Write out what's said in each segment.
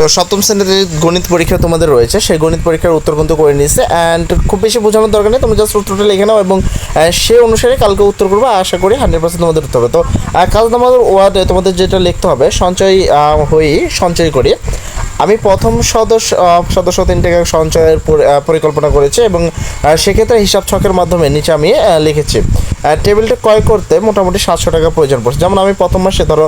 তো সপ্তম শ্রেণীতে যে গণিত পরীক্ষা তোমাদের রয়েছে সেই গণিত পরীক্ষার উত্তর কিন্তু করে নিয়েছে অ্যান্ড খুব বেশি বোঝানোর দরকার নেই তুমি জাস্ট উত্তরটা লিখে নাও এবং সে অনুসারে কালকে উত্তর করবে আশা করি হান্ড্রেড পার্সেন্ট তোমাদের উত্তর হবে। তো কাজ নাম্বার ওয়ার্ডে তোমাদের যেটা লিখতে হবে সঞ্চয় আহ, হই সঞ্চয় করি। আমি প্রথম সদস্য সদস্য তিন টাকা সঞ্চয়ের পরিকল্পনা করেছি এবং সেক্ষেত্রে হিসাব ছকের মাধ্যমে নিচে আমি লিখেছি। টেবিলটা ক্রয় করতে মোটামুটি সাতশো টাকা প্রয়োজন পড়ছে। যেমন আমি প্রথম মাসে ধরো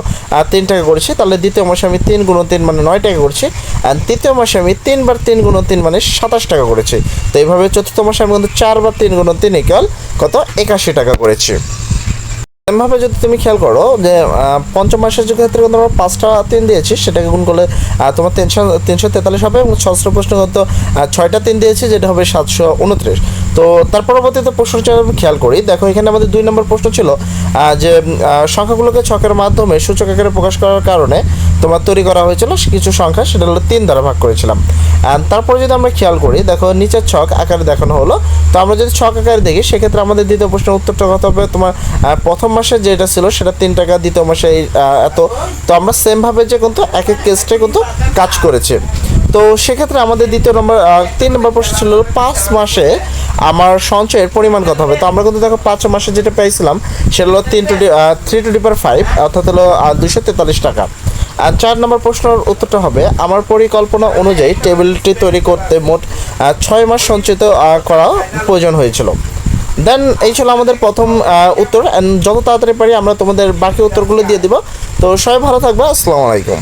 তিন টাকা করেছি, তাহলে দ্বিতীয় মাসে আমি তিন গুণ তিন মানে নয় টাকা করছি আর তৃতীয় মাসে আমি তিনবার তিন গুণ তিন মানে সাতাশ টাকা করেছি। তো এইভাবে চতুর্থ মাসে আমি কিন্তু চারবার তিন গুণ তিন ইকাল কত? একাশি টাকা করেছি। এমভাবে যদি তুমি খেয়াল করো যে পঞ্চম মাসের যে ক্ষেত্রে কিন্তু আমরা পাঁচটা তিন দিয়েছি, সেটাকে গুণ করলে তোমার তিনশো তিনশো তেতাল্লিশ হবে এবং ষষ্ঠ প্রশ্ন কত? ছয়টা তিন দিয়েছি, যেটা হবে সাতশো উনত্রিশ। তো তার পরবর্তীতে প্রশ্নটা আমি খেয়াল করি। দেখো, এখানে আমাদের দুই নম্বর প্রশ্ন ছিল যে সংখ্যাগুলোকে ছকের মাধ্যমে সূচক আকারে প্রকাশ করার কারণে তোমার তৈরি করা হয়েছিল কিছু সংখ্যা, সেটা হলো তিন দ্বারা ভাগ করেছিলাম। তারপরে যদি আমরা খেয়াল করি, দেখো, নিচের ছক আকারে দেখানো হলো। তো আমরা যদি ছক আকারে দেখি, সেক্ষেত্রে আমাদের দ্বিতীয় প্রশ্নের উত্তরটা কত হবে? তোমার প্রথম মাসে যেটা ছিল, সেটা তিন টাকা, দ্বিতীয় মাসে এত। তো আমরা সেমভাবে যে কিন্তু এক এক কেসটাই কিন্তু কাজ করেছে। তো সেক্ষেত্রে আমাদের দ্বিতীয় নম্বর তিন নম্বর প্রশ্ন ছিল, পাঁচ মাসে আমার সঞ্চয়ের পরিমাণ কত হবে? তো আমরা কিন্তু দেখো পাঁচ মাসে যেটা পেয়েছিলাম, সেটা হলো তিন টু থ্রি টু ডিপার ফাইভ, অর্থাৎ হলো দুশো তেতাল্লিশ টাকা। আর চার নম্বর প্রশ্নের উত্তরটা হবে, আমার পরিকল্পনা অনুযায়ী টেবিলটি তৈরি করতে মোট ছয় মাস সঞ্চিত করা প্রয়োজন হয়েছিল। দেন এই ছিল আমাদের প্রথম উত্তর। যত তাড়াতাড়ি পারি আমরা তোমাদের বাকি উত্তরগুলো দিয়ে দিব। তো সবাই ভালো থাকবে, আসসালামু আলাইকুম।